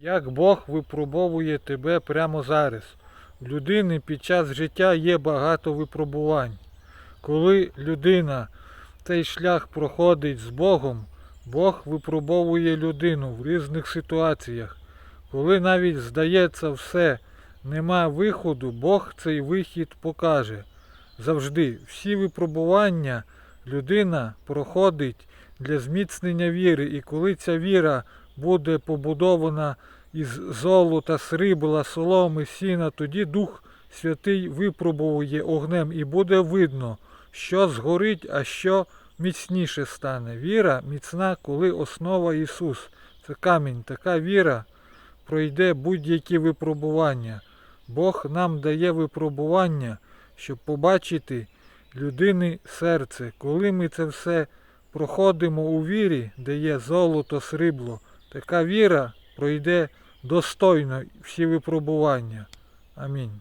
Як Бог випробовує тебе прямо зараз. У людини під час життя є багато випробувань. Коли людина цей шлях проходить з Богом, Бог випробовує людину в різних ситуаціях. Коли навіть здається все, нема виходу, Бог цей вихід покаже. Завжди всі випробування людина проходить для зміцнення віри, і коли ця віра буде побудована із золота, срібла, соломи, сіна, тоді Дух Святий випробує огнем і буде видно, що згорить, а що міцніше стане. Віра міцна, коли основа Ісус. Це камінь. Така віра пройде будь-які випробування. Бог нам дає випробування, щоб побачити людини серце. Коли ми це все проходимо у вірі, де є золото, срібло, така віра пройде достойно всі випробування. Амінь.